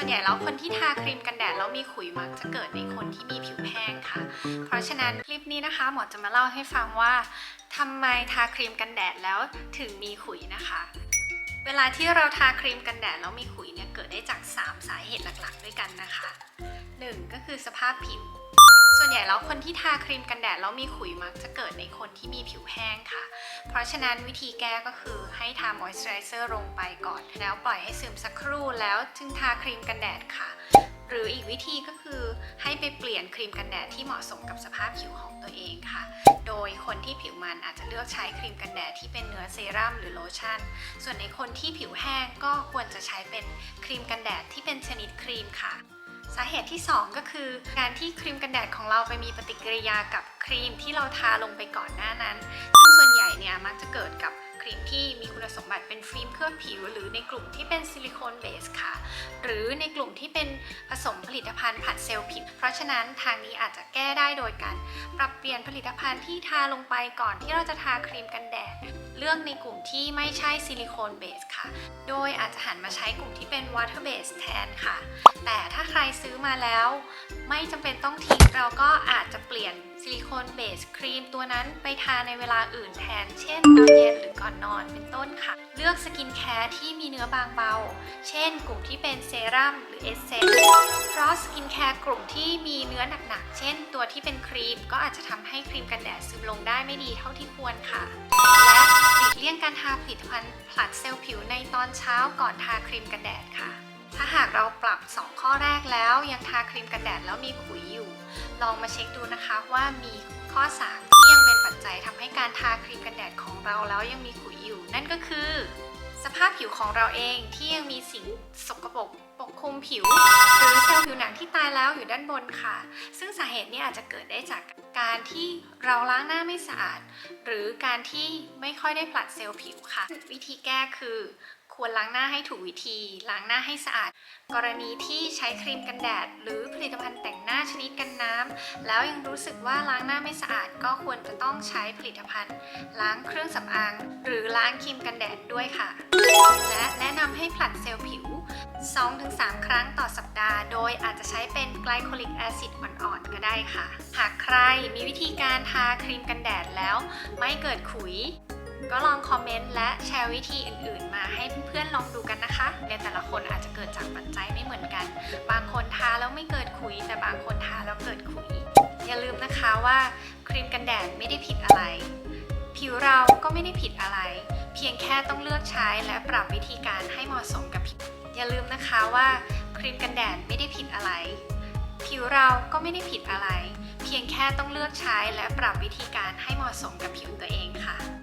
วนใหญ่แล้วคนที่ทาครีมกันแดดแล้วมีขุยมักจะเกิดในคนที่มีผิวแห้งค่ะ เพราะฉะนั้นคลิปนี้นะคะหมอจะมาเล่าให้ฟังว่าทำไมทาครีมกันแดดแล้วถึงมีขุยนะคะ เวลาที่เราทาครีมกันแดดแล้วมีขุยเนี่ยเกิดได้จาก 3 สาเหตุหลักๆ ด้วยกันนะคะ 1. ก็คือสภาพผิว ส่วนใหญ่แล้วคนที่ทาครีมกันแดดแล้วมีขุยมักจะเกิดในคนที่มีผิวแห้งค่ะ เพราะฉะนั้นวิธีแก้ก็คือให้ทามอยส์เจอไรเซอร์ลงไปก่อน แล้วปล่อยให้ซึมสักครู่แล้วจึงทาครีมกันแดดค่ะ หรืออีกวิธีก็คือให้ไปเปลี่ยนครีมกันแดดที่เหมาะสมกับสภาพผิวของตัวเองค่ะ โดยคนที่ผิวมันอาจจะเลือกใช้ครีมกันแดดที่เป็นเนื้อเซรั่มหรือโลชั่น ส่วนในคนที่ผิวแห้งก็ควรจะใช้เป็นครีมกันแดดที่เป็นชนิดครีมค่ะ สาเหตุที่ 2 ก็คือ การที่ครีมกันแดดของเราไปมีปฏิกิริยากับครีมที่เราทาลงไปก่อนหน้านั้น ซึ่งส่วนใหญ่เนี่ยมักจะเกิดกับ ครีมที่มีคุณสมบัติเป็นฟิล์มเคลือบผิว หรือในกลุ่มที่เป็นซิลิโคนเบสค่ะ หรือในกลุ่มที่เป็นผสมผลิตภัณฑ์ผัดเซลล์ผิว เพราะฉะนั้นทางนี้อาจจะแก้ได้โดยการปรับเปลี่ยนผลิตภัณฑ์ที่ทาลงไปก่อนที่เราจะทาครีมกันแดดเลือกในกลุ่มที่ไม่ใช่ซิลิโคนเบสค่ะ โดยอาจจะหันมาใช้กลุ่มที่เป็นวอเตอร์เบสแทนค่ะ แต่ถ้าใครซื้อมาแล้ว ไม่จำเป็นต้องทิ้งเราก็อาจจะเปลี่ยน ซิลิโคนเบสครีมตัวนั้นไปทาในเวลาอื่นแทน เช่นตอนเย็นหรือก่อนนอนเป็นต้นค่ะ เลือกสกินแคร์ที่มีเนื้อบางเบา เช่น กลุ่มที่เป็นเซรั่มหรือเอสเซนเพราะสกินแคร์กลุ่มที่มีเนื้อหนักๆ เช่น ตัวที่เป็นครีม ก็อาจจะทำให้ครีมกันแดดซึมลงได้ไม่ดีเท่าที่ควรค่ะ และหลีกเลี่ยงการทาผลิตภัณฑ์ผลัดเซลล์ผิวในตอนเช้าก่อนทาครีมกันแดดค่ะ ถ้าหากเราปรับ 2 ข้อแรกแล้วยังทาครีมกันแดดแล้วมีขุยอยู่ ลองมาเช็คดูนะคะว่ามีข้อ3ที่ยังเป็นปัจจัยทำให้การทาครีมกันแดดของเราแล้วยังมีขุยอยู่ นั่นก็คือ สภาพผิวของเราเองที่ยังมีสิ่งสกปรกปกคลุมผิว หรือเซลล์ผิวหนังที่ตายแล้วอยู่ด้านบนค่ะ ซึ่งสาเหตุนี้อาจจะเกิดได้จากการที่เราล้างหน้าไม่สะอาด หรือการที่ไม่ค่อยได้ผลัดเซลล์ผิวค่ะ วิธีแก้คือควรล้างหน้าให้ถูกวิธี ล้างหน้าให้สะอาด กรณีที่ใช้ครีมกันแดด หรือผลิตภัณฑ์แต่งหน้าชนิดกันน้ำแล้วยังรู้สึกว่าล้างหน้าไม่สะอาด ก็ควรจะต้องใช้ผลิตภัณฑ์ ล้างเครื่องสำอาง หรือล้างครีมกันแดดด้วยค่ะและแนะนำให้ผลัดเซลล์ผิว 2-3 ครั้งต่อสัปดาห์ โดยอาจจะใช้เป็นไกลโคลิกแอซิดอ่อนๆ ก็ได้ค่ะ หากใครมีวิธีการทาครีมกันแดดแล้ว ไม่เกิดขุย ก็ลองคอมเมนต์และแชร์วิธีอื่นๆ มาให้เพื่อนๆลองดูกันนะคะในแต่ละคนอาจจะเกิดจากปัจจัยไม่เหมือนกัน บางคนทาแล้วไม่เกิดขุย แต่บางคนทาแล้วเกิดขุย อย่าลืมนะคะว่าครีมกันแดดไม่ได้ผิดอะไร ผิวเราก็ไม่ได้ผิดอะไรเพียงแค่ต้องเลือกใช้และปรับวิธีการให้เหมาะสมกับผิวอย่าลืมนะคะว่าครีมกันแดดไม่ได้ผิดอะไร ผิวเราก็ไม่ได้ผิดอะไร เพียงแค่ต้องเลือกใช้และปรับวิธีการให้เหมาะสมกับผิวตัวเองค่ะ